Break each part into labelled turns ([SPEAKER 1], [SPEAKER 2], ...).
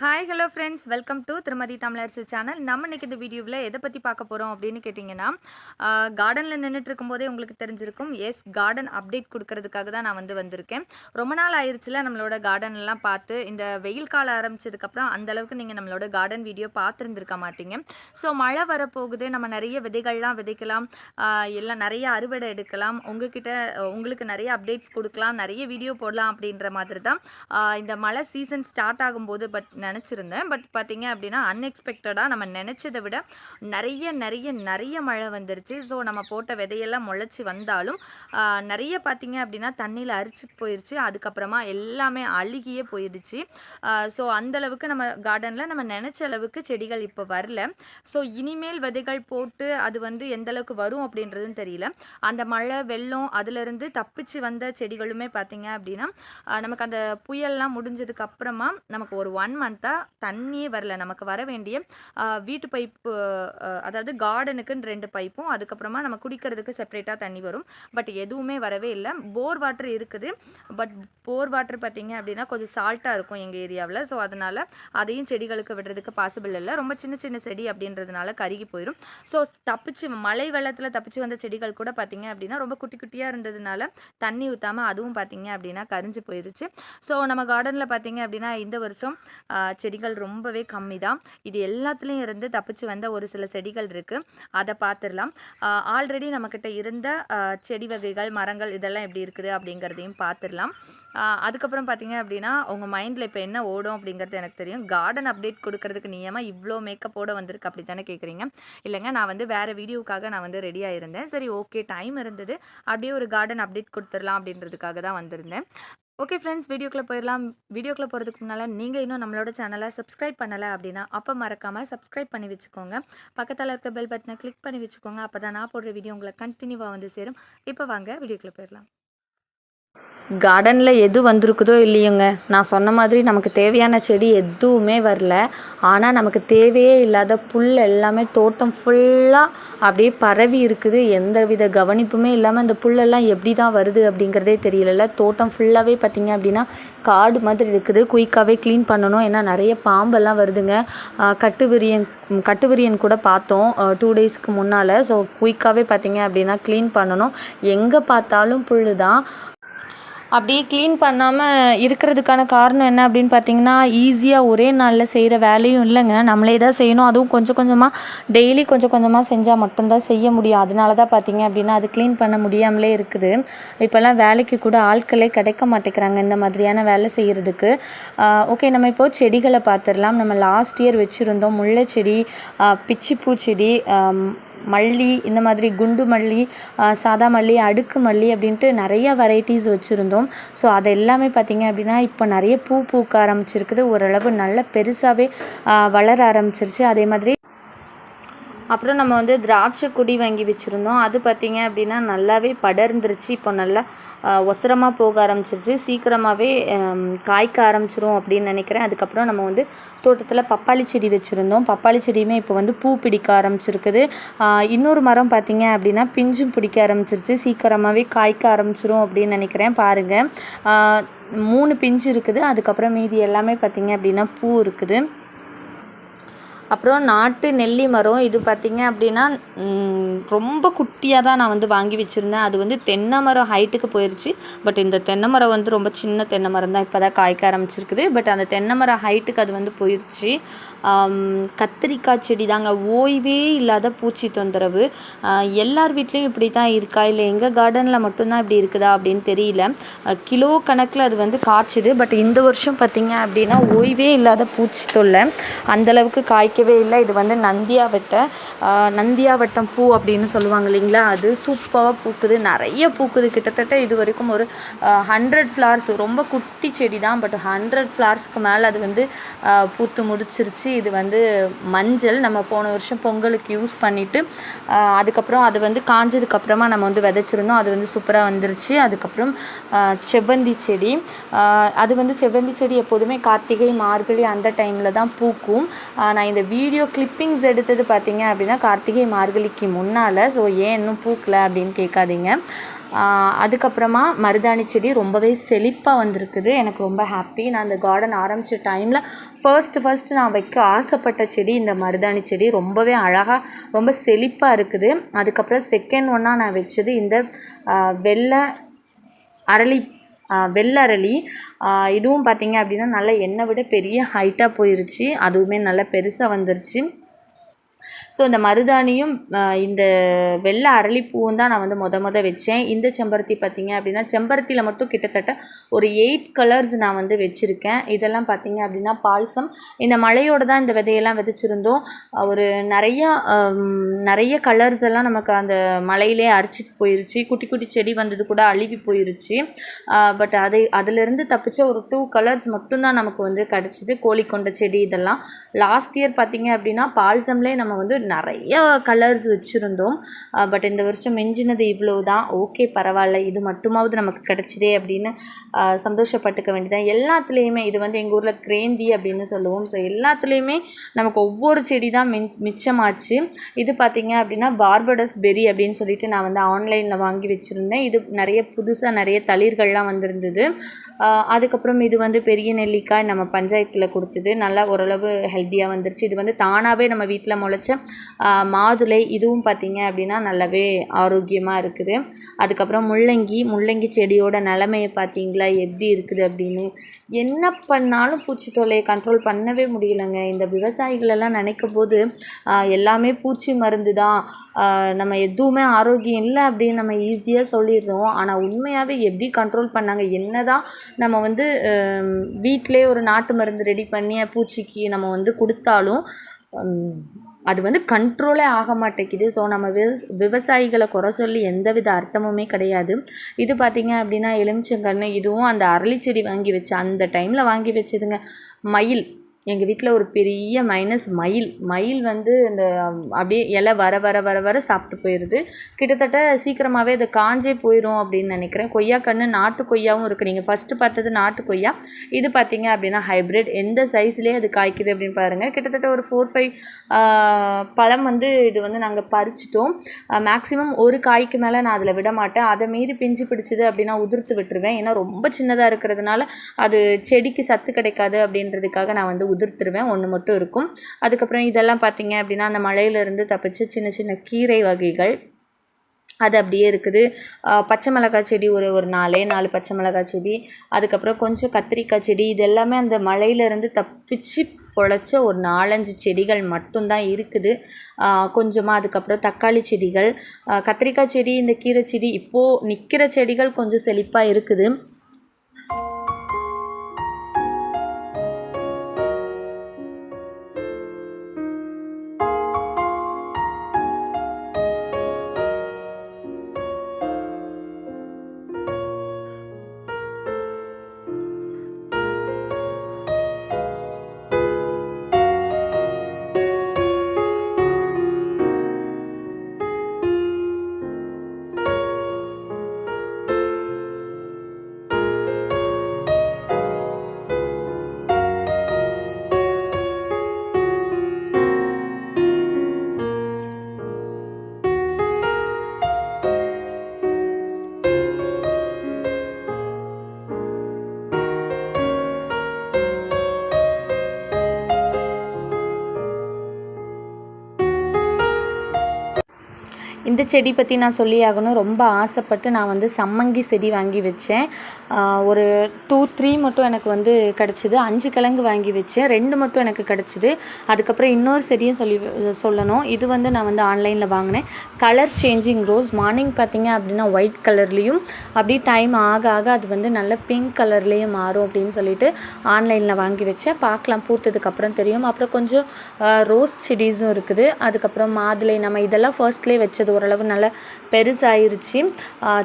[SPEAKER 1] Hi hello friends welcome to Thirumathi Tamilarasu channel நம்ம இன்னைக்கு இந்த வீடியோவில் எதை பற்றி பார்க்க போகிறோம் அப்படின்னு கேட்டிங்கன்னா கார்டனில் நின்றுட்டு இருக்கும்போதே உங்களுக்கு தெரிஞ்சிருக்கும். எஸ் கார்டன் அப்டேட் கொடுக்கறதுக்காக தான் நான் வந்து வந்திருக்கேன். ரொம்ப நாள் ஆயிடுச்சுல நம்மளோட garden-எல்லாம் பார்த்து இந்த வெயில் காலம் ஆரம்பிச்சதுக்கப்புறம் அந்த அளவுக்கு நீங்கள் நம்மளோட கார்டன் வீடியோ பார்த்துருந்துருக்க மாட்டீங்க. ஸோ மழை வரப்போகுது. நம்ம நிறைய விதைகள்லாம் விதைக்கலாம். எல்லாம் நிறைய அறுவடை எடுக்கலாம். உங்ககிட்ட உங்களுக்கு நிறைய அப்டேட்ஸ் கொடுக்கலாம். நிறைய வீடியோ போடலாம் அப்படின்ற மாதிரி தான் இந்த மழை சீசன் ஸ்டார்ட் ஆகும்போது பட் நினச்சிருந்தேன். பட் பார்த்தீங்க அப்படின்னா அன்எக்ஸ்பெக்டடாக நம்ம நினச்சதை விட நிறைய நிறைய நிறைய மழை வந்துருச்சு. ஸோ நம்ம போட்ட விதையெல்லாம் முளைச்சி வந்தாலும் நிறைய பார்த்திங்க அப்படின்னா தண்ணியில் அரிச்சிட்டு போயிடுச்சு அதுக்கப்புறமா எல்லாமே அழுகியே போயிடுச்சு ஸோ அந்தளவுக்கு நம்ம கார்டனில் நம்ம நினச்ச அளவுக்கு செடிகள் இப்போ வரல. ஸோ இனிமேல் விதைகள் போட்டு அது வந்து எந்தளவுக்கு வரும் அப்படின்றதும் தெரியல. அந்த மழை வெள்ளம் அதுலேருந்து தப்பிச்சு வந்த செடிகளுமே பார்த்திங்க அப்படின்னா நமக்கு அந்த புயல்லாம் முடிஞ்சதுக்கு அப்புறமா நமக்கு ஒரு ஒன் மந்த் பார்த்தா தண்ணியே வரல. நமக்கு வர வேண்டிய வீட்டு பைப்பு அதாவது கார்டனுக்குன்னு ரெண்டு பைப்பும் அதுக்கப்புறமா நம்ம குடிக்கிறதுக்கு செப்பரேட்டாக தண்ணி வரும். பட் எதுவுமே வரவே இல்லை. போர் வாட்டர் இருக்குது. பட் போர் வாட்டர் பார்த்தீங்க அப்படின்னா கொஞ்சம் சால்ட்டாக இருக்கும் எங்கள் ஏரியாவில். ஸோ அதனால் அதையும் செடிகளுக்கு விடுறதுக்கு பாசிபிள் இல்லை. ரொம்ப சின்ன சின்ன செடி அப்படின்றதுனால கருகி போயிடும் ஸோ தப்பிச்சு மழை வெள்ளத்தில் தப்பிச்சு வந்த செடிகள் கூட பார்த்தீங்க அப்படின்னா ரொம்ப குட்டி குட்டியாக இருந்ததுனால தண்ணி ஊற்றாமல் அதுவும் பார்த்தீங்க அப்படின்னா கரிஞ்சு போயிடுச்சு ஸோ நம்ம கார்டனில் பார்த்தீங்க அப்படின்னா இந்த வருஷம் செடிகள் ரொம்பவே கம்மி தான் இது எல்லாத்துலேயும் இருந்து தப்பிச்சு வந்த ஒரு சில செடிகள் இருக்குது அதை பார்த்துடலாம் ஆல்ரெடி நம்மக்கிட்ட இருந்த செடி வகைகள் மரங்கள் இதெல்லாம் எப்படி இருக்குது அப்படிங்கிறதையும் பார்த்துடலாம் அதுக்கப்புறம் பார்த்தீங்க அப்படின்னா உங்கள் மைண்டில் இப்போ என்ன ஓடும் அப்படிங்கிறது எனக்கு தெரியும். கார்டன் அப்டேட் கொடுக்கறதுக்கு நீ இவ்வளோ மேக்கப்போட வந்திருக்கு அப்படி தானே கேட்குறீங்க இல்லைங்க நான் வந்து வேறு வீடியோவுக்காக நான் வந்து ரெடியாக இருந்தேன் சரி ஓகே டைம் இருந்தது. அப்படியே ஒரு கார்டன் அப்டேட் கொடுத்துடலாம் அப்படின்றதுக்காக தான் வந்திருந்தேன். ஓகே ஃப்ரெண்ட்ஸ் வீடியோக்குள்ளே போயிடலாம். வீடியோக்குள்ளே போகிறதுக்கு முன்னால் நீங்கள் இன்னும் நம்மளோட சேனலை சப்ஸ்கிரைப் பண்ணலை அப்படின்னா அப்போ மறக்காமல் சப்ஸ்கிரைப் பண்ணி வச்சுக்கோங்க. பக்கத்தில் இருக்க பெல் பட்டனை கிளிக் பண்ணி வச்சுக்கோங்க. அப்போ தான் நான் போடுற வீடியோ உங்களை கண்டினியூவாக வந்து சேரும். இப்போ வாங்க வீடியோக்குள்ளே போயிடலாம்.
[SPEAKER 2] கார்டனில் எது வந்திருக்குதோ இல்லையோங்க. நான் சொன்ன மாதிரி நமக்கு தேவையான செடி எதுவுமே வரல. ஆனால் நமக்கு தேவையே இல்லாத புல் எல்லாமே தோட்டம் ஃபுல்லாக அப்படியே பரவி இருக்குது. எந்த வித கவனிப்புமே இல்லாமல் இந்த புல்லெல்லாம் எப்படி தான் வருது அப்படிங்கிறதே தெரியல தோட்டம் ஃபுல்லாகவே பார்த்தீங்க அப்படின்னா காடு மாதிரி இருக்குது. குயிக்காகவே க்ளீன் பண்ணணும். ஏன்னா நிறைய பாம்பெல்லாம் வருதுங்க. கட்டுவிரியன் ம், கட்டுவிரியன் கூட பார்த்தோம் டூ டேஸ்க்கு முன்னால். ஸோ குயிக்காகவே பார்த்தீங்க அப்படின்னா க்ளீன் பண்ணணும். எங்கே பார்த்தாலும் புல் தான் அப்படியே க்ளீன் பண்ணாமல் இருக்கிறதுக்கான காரணம் என்ன அப்படின்னு பார்த்தீங்கன்னா ஈஸியாக ஒரே நாளில் செய்கிற வேலையும் இல்லைங்க. நம்மளே தான் செய்யணும். அதுவும் கொஞ்சம் கொஞ்சமாக டெய்லி கொஞ்சம் கொஞ்சமாக செஞ்சால் மட்டும்தான் செய்ய முடியும். அதனால தான் பார்த்தீங்க அப்படின்னா அது க்ளீன் பண்ண முடியாமலே இருக்குது. இப்போல்லாம் வேலைக்கு கூட ஆட்களே கிடைக்க மாட்டேங்கிறாங்க இந்த மாதிரியான வேலை செய்கிறதுக்கு ஓகே நம்ம இப்போது செடிகளை பார்த்துடலாம். நம்ம லாஸ்ட் இயர் வச்சுருந்தோம் முல்லை செடி பிச்சிப்பூ செடி மல்லி இந்த மாதிரி குண்டு மல்லி சாதா மல்லி அடுக்கு மல்லி அப்படின்ட்டு நிறைய வெரைட்டிஸ் வச்சுருந்தோம். ஸோ அது எல்லாமே பார்த்திங்க அப்படின்னா இப்போ நிறைய பூ பூக்க ஆரம்பிச்சிருக்குது. ஓரளவு நல்ல பெருசாகவே வளர ஆரம்பிச்சிருச்சு. அதே மாதிரி அப்புறம் நம்ம வந்து திராட்சை கொடி வாங்கி வச்சுருந்தோம். அது பார்த்திங்க அப்படின்னா நல்லாவே படர்ந்துருச்சு. இப்போ நல்லா ஒசரமாக போக ஆரம்பிச்சிருச்சு. சீக்கிரமாகவே காய்க்க ஆரம்பிச்சிரும் அப்படின்னு நினைக்கிறேன். அதுக்கப்புறம் நம்ம வந்து தோட்டத்தில் பப்பாளி செடி வச்சுருந்தோம். பப்பாளி செடியுமே இப்போ வந்து பூ பிடிக்க ஆரம்பிச்சிருக்குது. இன்னொரு மரம் பார்த்திங்க அப்படின்னா பிஞ்சும் பிடிக்க ஆரம்பிச்சிருச்சு. சீக்கிரமாகவே காய்க்க ஆரம்பிச்சிரும் அப்படின்னு நினைக்கிறேன். பாருங்கள் மூணு பிஞ்சு இருக்குது. அதுக்கப்புறம் மீதி எல்லாமே பார்த்திங்க அப்படின்னா பூ இருக்குது. அப்புறம் நாட்டு நெல்லி மரம் இது பார்த்திங்க அப்படின்னா ரொம்ப குட்டியாக தான் நான் வந்து வாங்கி வச்சுருந்தேன். அது வந்து தென்னை மரம் ஹைட்டுக்கு போயிடுச்சு பட் இந்த தென்னை மரம் வந்து ரொம்ப சின்ன தென்னை மரம் தான் இப்போ தான் காய்க்க ஆரம்பிச்சிருக்குது. பட் அந்த தென்னை மரம் ஹைட்டுக்கு அது வந்து போயிடுச்சு கத்திரிக்காய் செடி தாங்க. ஓய்வே இல்லாத பூச்சி தொந்தரவு. எல்லார் வீட்லேயும் இப்படி தான் இருக்கா? இல்லை எங்கள் கார்டனில் மட்டும்தான் இப்படி இருக்குதா அப்படின்னு தெரியல. கிலோ கணக்கில் அது வந்து காய்ச்சிது. பட் இந்த வருஷம் பார்த்திங்க அப்படின்னா ஓய்வே இல்லாத பூச்சி தொல்லை. அந்தளவுக்கு காய்க்கவே இல்லை. இது வந்து நந்தியாவட்டை நந்தியா நந்தியாவட்டம் பூ அப்படின்னு சொல்லுவாங்க இல்லைங்களா? அது சூப்பராக பூக்குது. நிறைய பூக்குது. கிட்டத்தட்ட இது வரைக்கும் ஒரு ஹண்ட்ரட் ஃப்ளார்ஸ் ரொம்ப குட்டி செடி தான். பட் ஹண்ட்ரட் ஃப்ளார்ஸ்க்கு மேலே அது வந்து பூத்து முடிச்சிருச்சு. இது வந்து மஞ்சள். நம்ம போன வருஷம் பொங்கலுக்கு யூஸ் பண்ணிவிட்டு அதுக்கப்புறம் அது வந்து காஞ்சதுக்கப்புறமா நம்ம வந்து விதைச்சிருந்தோம். அது வந்து சூப்பராக வந்துருச்சு. அதுக்கப்புறம் செவ்வந்தி செடி. அது வந்து செவ்வந்தி செடி எப்போதுமே கார்த்திகை மார்கழி அந்த டைமில் தான் பூக்கும். நான் இந்த வீடியோ கிளிப்பிங்ஸ் எடுத்தது பார்த்தீங்க அப்படின்னா கார்த்திகை மார்கழிக்கு முன்னால். ஸோ ஏன் இன்னும் பூக்கலை அப்படின்னு கேட்காதீங்க. அதுக்கப்புறமா மருதாணி செடி ரொம்பவே செழிப்பாக வந்திருக்குது. எனக்கு ரொம்ப ஹாப்பி நான் இந்த கார்டன் ஆரம்பித்த டைமில் ஃபர்ஸ்ட் ஃபர்ஸ்ட் நான் வைக்க ஆசைப்பட்ட செடி இந்த மருதாணி செடி ரொம்பவே அழகாக ரொம்ப செழிப்பாக இருக்குது. அதுக்கப்புறம் செகண்ட் ஒன்னாக நான் வச்சது இந்த வெள்ளை அரளி வெள்ளரளி. இதுவும் பார்த்திங்க அப்படின்னா நல்லா என்னை விட பெரிய ஹைட்டாக போயிருச்சு. அதுவுமே நல்லா பெருசாக வந்துருச்சு. ஸோ இந்த மருதாணியும் இந்த வெள்ளை அரளிப்பூவும் தான் நான் வந்து மொத மொத வச்சேன். இந்த செம்பருத்தி பார்த்தீங்க அப்படின்னா செம்பருத்தியில் மட்டும் கிட்டத்தட்ட ஒரு எயிட் கலர்ஸ் நான் வந்து வச்சுருக்கேன். இதெல்லாம் பார்த்தீங்க அப்படின்னா பால்சம். இந்த மலையோடு தான் இந்த விதையெல்லாம் விதைச்சிருந்தோம். ஒரு நிறையா நிறைய கலர்ஸ் எல்லாம் நமக்கு அந்த மலையிலே அரிச்சிட்டு போயிருச்சு. குட்டி குட்டி செடி வந்தது கூட அழுவி போயிருச்சு. பட் அதை அதிலிருந்து தப்பிச்ச ஒரு டூ கலர்ஸ் மட்டும்தான் நமக்கு வந்து கிடச்சிது. கோழிக்கொண்ட செடி இதெல்லாம். லாஸ்ட் இயர் பார்த்திங்க அப்படின்னா பால்சம்லேயே நம்ம வந்து நிறைய கலர்ஸ் வச்சுருந்தோம். பட் இந்த வருஷம் மிஞ்சினது இவ்வளோ தான் ஓகே பரவாயில்ல. இது மட்டுமாவது நமக்கு கிடச்சிதே அப்படின்னு சந்தோஷப்பட்டுக்க வேண்டியதான் எல்லாத்துலேயுமே இது வந்து எங்கள் ஊரில் கிரேந்தி அப்படின்னு சொல்லுவோம். ஸோ எல்லாத்துலேயுமே நமக்கு ஒவ்வொரு செடி தான் மின் மிச்சமாச்சு. இது பார்த்திங்க அப்படின்னா பார்படஸ் பெரி அப்படின்னு சொல்லிட்டு நான் வந்து ஆன்லைனில் வாங்கி வச்சுருந்தேன். இது நிறைய புதுசாக நிறைய தளிர்கள்லாம் வந்திருந்தது. அதுக்கப்புறம் இது வந்து பெரிய நெல்லிக்காய் நம்ம பஞ்சாயத்தில் கொடுத்தது. நல்லா ஓரளவு ஹெல்த்தியாக வந்துருச்சு. இது வந்து தானாகவே நம்ம வீட்டில் முளைச்ச மாதுளை இதுவும் பார்த்திங்க அப்படின்னா நல்லாவே ஆரோக்கியமாக இருக்குது. அதுக்கப்புறம் முள்ளங்கி முள்ளங்கி செடியோட நிலமையை பார்த்தீங்களா? எப்படி இருக்குது அப்படின்னு. என்ன பண்ணாலும் பூச்சி தொல்லையை கண்ட்ரோல் பண்ணவே முடியலைங்க. இந்த விவசாயிகளெல்லாம் நினைக்கும் போது எல்லாமே பூச்சி மருந்து தான். நம்ம எதுவுமே ஆரோக்கியம் இல்லை அப்படின்னு நம்ம ஈஸியாக சொல்லிடுறோம். ஆனால் உண்மையாகவே எப்படி கண்ட்ரோல் பண்ணாங்க? என்னதான் நம்ம வந்து வீட்டிலே ஒரு நாட்டு மருந்து ரெடி பண்ணி பூச்சிக்கு நம்ம வந்து கொடுத்தாலும் அது வந்து கண்ட்ரோலே ஆக மாட்டேங்குது. ஸோ நம்ம விவஸ் விவசாயிகளை குறை சொல்லி எந்தவித அர்த்தமுமே கிடையாது. இது பார்த்திங்க அப்படின்னா எலுமிச்சங்கன்று இதுவும் அந்த அரளிச்செடி வாங்கி வச்ச அந்த டைமில் வாங்கி வச்சதுங்க. மயில். எங்கள் வீட்டில் ஒரு பெரிய மைனஸ் மயில். மயில் வந்து இந்த அப்படியே இலை வர வர வர வர சாப்பிட்டு போயிடுது கிட்டத்தட்ட சீக்கிரமாகவே அது காஞ்சே போயிடும் அப்படின்னு நினைக்கிறேன். கொய்யா கன்று நாட்டு கொய்யாவும் இருக்குது நீங்கள் ஃபஸ்ட்டு பார்த்தது நாட்டு கொய்யா. இது பார்த்தீங்க அப்படின்னா ஹைப்ரிட் எந்த சைஸ்லேயே அது காய்க்குது அப்படின்னு பாருங்கள் கிட்டத்தட்ட ஒரு ஃபோர் ஃபைவ் பழம் வந்து இது வந்து நாங்கள் பறிச்சிட்டோம். மேக்ஸிமம் ஒரு காய்க்கு மேலே நான் அதில் விட மாட்டேன். அதை மீறி பிஞ்சு பிடிச்சிது அப்படின்னா உதிர்த்து விட்டுருவேன். ஏன்னா ரொம்ப சின்னதாக இருக்கிறதுனால அது செடிக்கு சத்து கிடைக்காது அப்படின்றதுக்காக நான் வந்து உதிர்த்துருவேன். ஒன்று மட்டும் இருக்கும். அதுக்கப்புறம் இதெல்லாம் பார்த்திங்க அப்படின்னா அந்த மழையிலேருந்து தப்பிச்சு சின்ன சின்ன கீரை வகைகள். அது அப்படியே இருக்குது. பச்சை மிளகாய் செடி ஒரு ஒரு நாலே நாலு பச்சை மிளகாய் செடி. அதுக்கப்புறம் கொஞ்சம் கத்திரிக்காய் செடி. இது எல்லாமே அந்த மழையிலேருந்து தப்பிச்சு பொழைச்ச ஒரு நாலஞ்சு செடிகள் மட்டும்தான் இருக்குது. கொஞ்சமாக அதுக்கப்புறம் தக்காளி செடிகள். கத்திரிக்காய் செடி இந்த கீரை செடி இப்போது நிற்கிற செடிகள் கொஞ்சம் செழிப்பாக இருக்குது. இந்த செடி பற்றி நான் சொல்லி ஆகணும். ரொம்ப ஆசைப்பட்டு நான் வந்து சம்மங்கி செடி வாங்கி வச்சேன். ஒரு டூ த்ரீ மட்டும் எனக்கு வந்து கிடச்சிது. அஞ்சு கிழங்கு வாங்கி வச்சேன். ரெண்டு மட்டும் எனக்கு கிடச்சிது. அதுக்கப்புறம் இன்னொரு செடியும் சொல்லி சொல்லணும். இது வந்து நான் வந்து ஆன்லைனில் வாங்கினேன். கலர் சேஞ்சிங் ரோஸ் மார்னிங் பார்த்தீங்க அப்படின்னா ஒயிட் கலர்லேயும் அப்படியே டைம் ஆக ஆக அது வந்து நல்ல பிங்க் கலர்லேயும் மாறும் அப்படின்னு சொல்லிட்டு ஆன்லைனில் வாங்கி வச்சேன். பார்க்கலாம் பூத்ததுக்கப்புறம் தெரியும். அப்புறம் கொஞ்சம் ரோஸ் செடிஸும் இருக்குது. அதுக்கப்புறம் மாதுளை நம்ம இதெல்லாம் ஃபர்ஸ்ட்லேயே வச்சது ஒரு ஓரளவு நல்லா பெருசாயிருச்சு.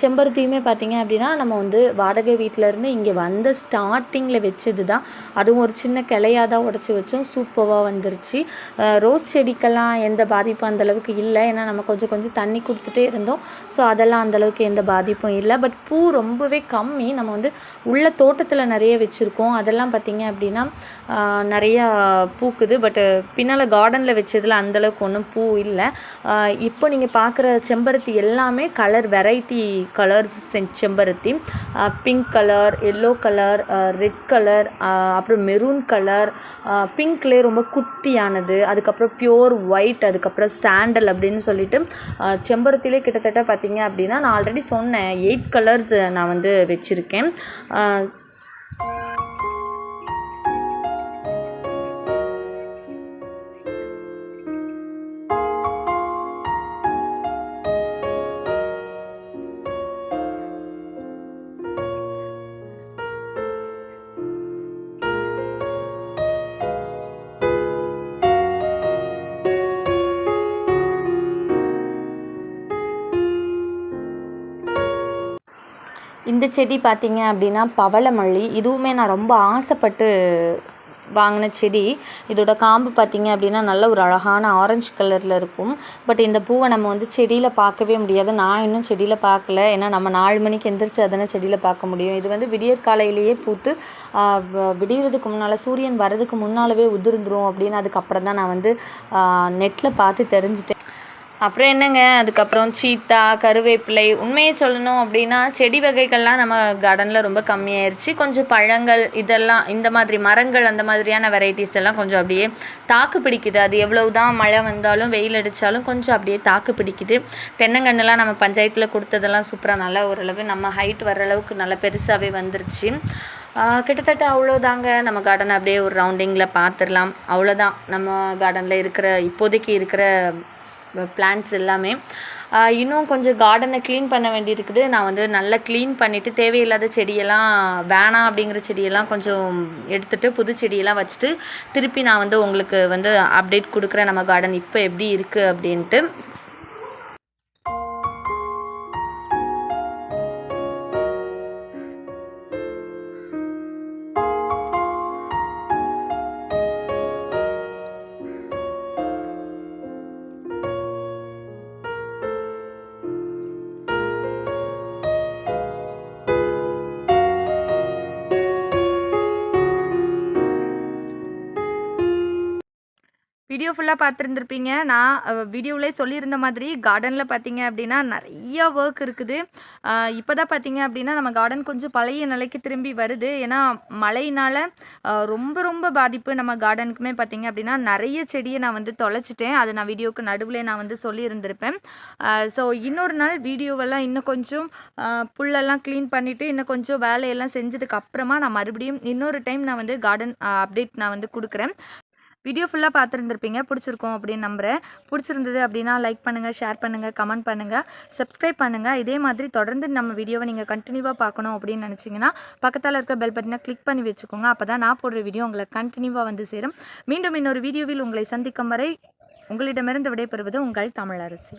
[SPEAKER 2] செம்பருத்தியுமே பார்த்தீங்க அப்படின்னா நம்ம வந்து வாடகை வீட்டிலேருந்து இங்கே வந்த ஸ்டார்டிங்கில் வச்சது தான் அதுவும் ஒரு சின்ன கிளையாக தான் உடச்சி வச்சோம். சூப்பராக வந்துருச்சு. ரோஸ் செடிக்கெல்லாம் எந்த பாதிப்பும் அந்தளவுக்கு இல்லை. ஏன்னா நம்ம கொஞ்சம் கொஞ்சம் தண்ணி கொடுத்துட்டே இருந்தோம். ஸோ அதெல்லாம் அந்தளவுக்கு எந்த பாதிப்பும் இல்லை. பட் பூ ரொம்பவே கம்மி. நம்ம வந்து உள்ள தோட்டத்தில் நிறைய வச்சுருக்கோம். அதெல்லாம் பார்த்தீங்க அப்படின்னா நிறையா பூக்குது. பட் பின்னால் கார்டனில் வச்சதில் அந்தளவுக்கு ஒன்றும் பூ இல்லை. இப்போ நீங்கள் பார்க்குற செம்பருத்தி எல்லாமே கலர் வெரைட்டி கலர்ஸ் செம்பருத்தி. Pink colour yellow colour red colour அப்புறம் மெரூன் கலர் பிங்க்லே ரொம்ப குட்டியானது அதுக்கப்புறம் பியோர் ஒயிட் அதுக்கப்புறம் சாண்டல் அப்படின்னு சொல்லிட்டு செம்பருத்திலே கிட்டத்தட்ட பார்த்தீங்க அப்படின்னா நான் ஆல்ரெடி சொன்னேன் எயிட் கலர்ஸ் நான் வந்து வச்சுருக்கேன். இந்த செடி பார்த்தீங்க அப்படின்னா பவளமல்லி. இதுவுமே நான் ரொம்ப ஆசைப்பட்டு வாங்கின செடி. இதோட காம்பு பார்த்திங்க அப்படின்னா நல்ல ஒரு அழகான ஆரஞ்சு கலரில் இருக்கும். பட் இந்த பூவை நம்ம வந்து செடியில் பார்க்கவே முடியாது. நான் இன்னும் செடியில் பார்க்கல. ஏன்னா நம்ம நாலு மணிக்கு எந்திரிச்சு அதனை செடியில் பார்க்க முடியும். இது வந்து விடியற் காலையிலேயே பூத்து வ- விடியறதுக்கு முன்னால் சூரியன் வர்றதுக்கு முன்னாலவே உதிர்ந்துரும் அப்படின்னு அதுக்கப்புறம் தான் நான் வந்து நெட்டில் பார்த்து தெரிஞ்சுட்டேன். அப்புறம் என்னங்க? அதுக்கப்புறம் சீத்தா கருவேப்பிலை உண்மையை சொல்லணும் அப்படின்னா செடி வகைகள்லாம் நம்ம கார்டனில் ரொம்ப கம்மியாயிருச்சு. கொஞ்சம் பழங்கள் இதெல்லாம் இந்த மாதிரி மரங்கள் அந்த மாதிரியான வெரைட்டிஸ் எல்லாம் கொஞ்சம் அப்படியே தாக்கு பிடிக்குது. அது எவ்வளவு தான் மழை வந்தாலும் வெயில் அடித்தாலும் கொஞ்சம் அப்படியே தாக்கு பிடிக்குது. தென்னங்கன்றுலாம் நம்ம பஞ்சாயத்தில் கொடுத்ததெல்லாம் சூப்பராக நல்லா ஓரளவு நம்ம ஹைட் வர அளவுக்கு நல்லா பெருசாகவே வந்துருச்சு. கிட்டத்தட்ட அவ்வளோதாங்க நம்ம கார்டனை அப்படியே ஒரு ரவுண்டிங்கில் பார்த்துடலாம் அவ்வளோதான் நம்ம கார்டனில் இருக்கிற இப்போதைக்கு இருக்கிற பிளான்ட்ஸ் எல்லாமே. இன்னும் கொஞ்சம் கார்டனை க்ளீன் பண்ண வேண்டியிருக்குது. நான் வந்து நல்லா க்ளீன் பண்ணிவிட்டு தேவையில்லாத செடியெல்லாம் வேணாம் அப்படிங்கிற செடியெல்லாம் கொஞ்சம் எடுத்துட்டு புது செடியெல்லாம் வச்சுட்டு திருப்பி நான் வந்து உங்களுக்கு வந்து அப்டேட் கொடுக்குறேன். நம்ம கார்டன் இப்போ எப்படி இருக்குது அப்படின்ட்டு.
[SPEAKER 1] ஃபுல்லாக பார்த்துருந்துருப்பீங்க. நான் வீடியோவிலே சொல்லியிருந்த மாதிரி கார்டனில் பார்த்தீங்க அப்படின்னா நிறைய ஒர்க் இருக்குது. இப்போ தான் பார்த்தீங்க அப்படின்னா நம்ம கார்டன் கொஞ்சம் பழைய நிலைக்கு திரும்பி வருது. ஏன்னா மழையினால் ரொம்ப ரொம்ப பாதிப்பு நம்ம கார்டனுக்குமே பார்த்தீங்க அப்படின்னா நிறைய செடியை நான் வந்து தொலைச்சிட்டேன். அது நான் வீடியோக்கு நடுவில் நான் வந்து சொல்லியிருந்திருப்பேன். ஸோ இன்னொரு நாள் வீடியோவெல்லாம் இன்னும் கொஞ்சம் புல்லெல்லாம் க்ளீன் பண்ணிவிட்டு இன்னும் கொஞ்சம் வேலையெல்லாம் செஞ்சதுக்கு அப்புறமா நான் மறுபடியும் இன்னொரு டைம் நான் வந்து கார்டன் அப்டேட் நான் வந்து கொடுக்குறேன். வீடியோ ஃபுல்லாக பார்த்துருந்துருப்பீங்க. பிடிச்சிருக்கோம் அப்படின்னு நம்புகிறேன் பிடிச்சிருந்தது அப்படின்னா லைக் பண்ணுங்கள் ஷேர் பண்ணுங்கள் கமெண்ட் பண்ணுங்கள் சப்ஸ்கிரைப் பண்ணுங்கள் இதே மாதிரி தொடர்ந்து நம்ம வீடியோவை நீங்கள் கண்டினியூவாக பார்க்கணும் அப்படின்னு நினச்சிங்கன்னா பக்கத்தில் இருக்க பெல் பட்டனை கிளிக் பண்ணி வச்சுக்கோங்க. அப்போ தான் நான் போடுற வீடியோ உங்களை கண்டினியூவாக வந்து சேரும். மீண்டும் இன்னொரு வீடியோவில் உங்களை சந்திக்கும் வரை உங்களிடமிருந்து விடைபெறுவது உங்கள் தமிழரசி.